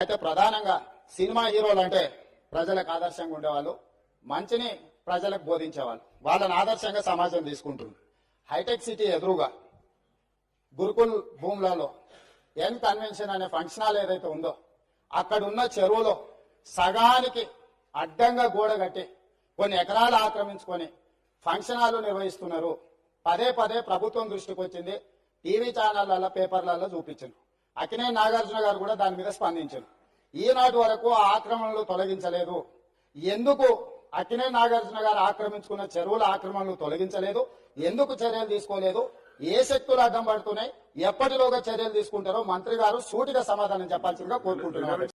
అయితే ప్రధానంగా సినిమా హీరోలు అంటే ప్రజలకు ఆదర్శంగా ఉండేవాళ్ళు మంచిని ప్రజలకు బోధించేవాళ్ళు. వాళ్ళని ఆదర్శంగా సమాజం తీసుకుంటుంది. హైటెక్ సిటీ ఎదురుగా గురుకుల్ భూములలో ఎన్ కన్వెన్షన్ అనే ఫంక్షన్ హాల్ ఏదైతే ఉందో అక్కడ ఉన్న చెరువులో సగానికి అడ్డంగా గోడ కట్టి కొన్ని ఎకరాలు ఆక్రమించుకొని ఫంక్షన్ హాల్ నిర్వహిస్తున్నారు. పదే పదే ప్రభుత్వం దృష్టికి వచ్చింది టీవీ ఛానళ్ళలో పేపర్లలో చూపించారు అక్కినే నాగార్జున గారు కూడా దాని మీద స్పందించారు. ఈనాటి వరకు ఆ ఆక్రమణలు తొలగించలేదు. ఎందుకు అక్కినే నాగార్జున గారు ఆక్రమించుకున్న చెరువుల ఆక్రమణలు తొలగించలేదు? ఎందుకు చర్యలు తీసుకోలేదు? ఏ శక్తులు అడ్డం పడుతున్నాయి? ఎప్పటిలోగా చర్యలు తీసుకుంటారో మంత్రి గారు సూటిగా సమాధానం చెప్పాల్సిందిగా కోరుకుంటున్నారు.